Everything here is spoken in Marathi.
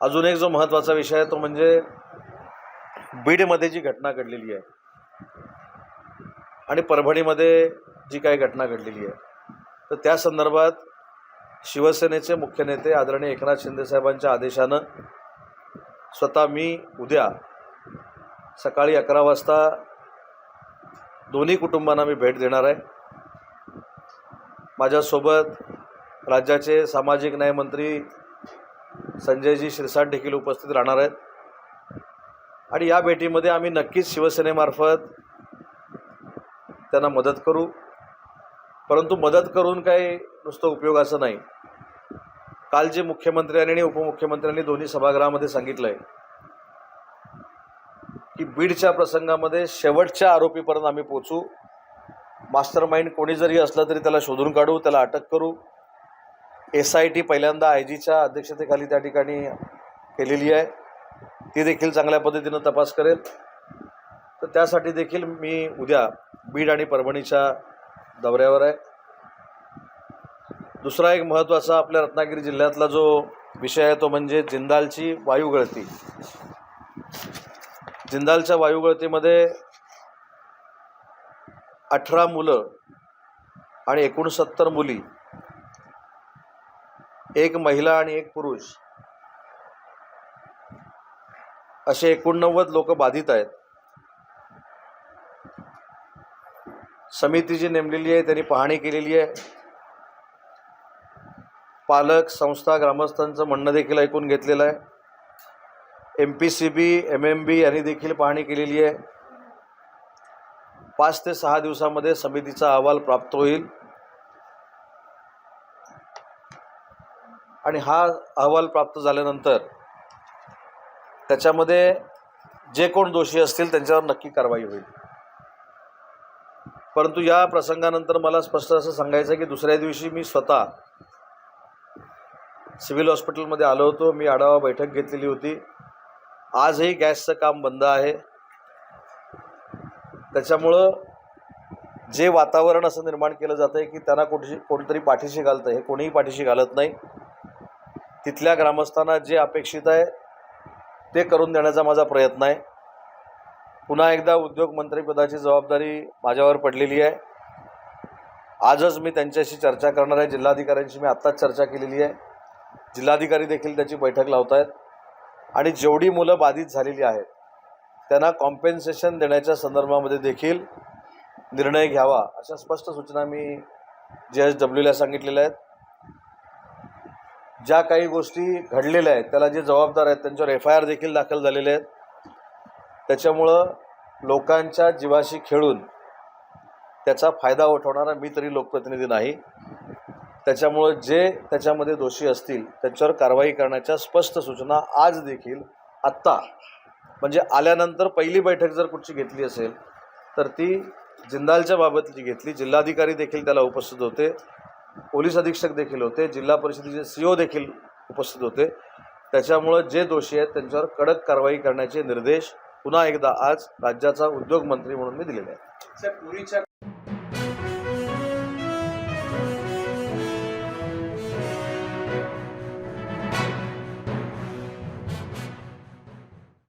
अजून एक जो महत्त्वाचा विषय आहे तो म्हणजे बीडमध्ये जी घटना घडलेली आहे आणि परभणीमध्ये जी काही घटना घडलेली आहे तर त्या संदर्भात शिवसेनेचे मुख्य नेते आदरणीय एकनाथ शिंदेसाहेबांच्या आदेशानं स्वतः मी उद्या सकाळी अकरा वाजता दोन्ही कुटुंबांना मी भेट देणार आहे. माझ्यासोबत राज्याचे सामाजिक न्यायमंत्री संजयजी शिरसाट देखील उपस्थित राहणार आहेत. आणि या भेटीमध्ये आम्ही नक्कीच शिवसेनेमार्फत त्यांना मदत करू. परंतु मदत करून काही नुसतं उपयोगाचं नाही. काल जे मुख्यमंत्र्यांनी आणि उपमुख्यमंत्र्यांनी दोन्ही सभागृहामध्ये सांगितलं आहे की बीडच्या प्रसंगामध्ये शेवटच्या आरोपीपर्यंत आम्ही पोचू मास्टर माइंड कोणी जरी असलं तरी त्याला शोधून काढू त्याला अटक करू. एस आय टी पहिल्यांदा आय जीच्या अध्यक्षतेखाली त्या ठिकाणी केलेली आहे. ती देखील चांगल्या पद्धतीनं तपास करेल. तर त्यासाठी देखील मी उद्या बीड आणि परभणीच्या दौऱ्यावर आहे. दुसरा एक महत्त्वाचा आपल्या रत्नागिरी जिल्ह्यातला जो विषय आहे तो म्हणजे जिंदालची वायुगळती जिंदालच्या वायुगळतीमध्ये अठरा मुलं आणि एकोणसत्तर मुली एक महिला आणि एक पुरुष असे एकोणनव्वद लोक बाधित आहेत. समिती जी नेमलेली आहे त्यांनी पाहणी केलेली आहे. पालक संस्था ग्रामस्थांचं म्हणणं देखील ऐकून घेतलेलं आहे. M P C B M M B यांनी देखील पाहणी केलेली आहे. पाच ते सहा दिवसामध्ये समितीचा अहवाल प्राप्त होईल. आणि हा अहवाल प्राप्त झाल्यानंतर त्याच्यामध्ये जे कोण दोषी असतील त्यांच्यावर नक्की कारवाई होईल. परंतु या प्रसंगानंतर मला स्पष्ट असं सांगायचं आहे की दुसऱ्या दिवशी मी स्वतः सिव्हिल हॉस्पिटलमध्ये आलो होतो. मी आढावा बैठक घेतलेली होती. आजही गॅसचं काम बंद आहे. त्याच्यामुळं जे वातावरण असं निर्माण केलं जातं आहे की त्यांना कोणशी कोणतरी पाठीशी घालतं हे कोणीही पाठीशी घालत नाही. तिथल्या ग्रामस्थांना जे अपेक्षित आहे ते करून देण्याचा माझा प्रयत्न आहे. पुन्हा एकदा उद्योगमंत्रीपदाची जबाबदारी माझ्यावर पडलेली आहे. आजच मी त्यांच्याशी चर्चा करणार आहे. जिल्हाधिकाऱ्यांशी मी आत्ताच चर्चा केलेली आहे. जिल्हाधिकारी देखील त्याची बैठक लावत आहेत आणि जेवढी मुलं बाधित झालेली आहेत त्यांना कॉम्पेन्सेशन देण्याच्या संदर्भामध्ये देखील निर्णय घ्यावा अशा स्पष्ट सूचना मी जे एस डब्ल्यूला सांगितलेल्या आहेत. ज्या काही गोष्टी घडलेल्या आहेत त्याला जे जबाबदार आहेत त्यांच्यावर एफ आय आर देखील दाखल झालेले आहेत. त्याच्यामुळं लोकांच्या जीवाशी खेळून त्याचा फायदा उठवणारा मी तरी लोकप्रतिनिधी नाही. त्याच्यामुळं जे त्याच्यामध्ये दोषी असतील त्यांच्यावर कारवाई करण्याच्या स्पष्ट सूचना आज देखील आत्ता म्हणजे आल्यानंतर पहिली बैठक जर कुठची घेतली असेल तर ती जिंदालच्या बाबतची घेतली. जिल्हाधिकारी देखील त्याला उपस्थित होते. पोलीस अधीक्षक देखील होते जिल्हा परिषदेचे सी ओ देखील उपस्थित होते. त्याच्यामुळं जे दोषी आहेत त्यांच्यावर कडक कारवाई करण्याचे निर्देश पुन्हा एकदा आज राज्याचा उद्योग मंत्री म्हणून मी दिलेले आहेत. पुरीच्या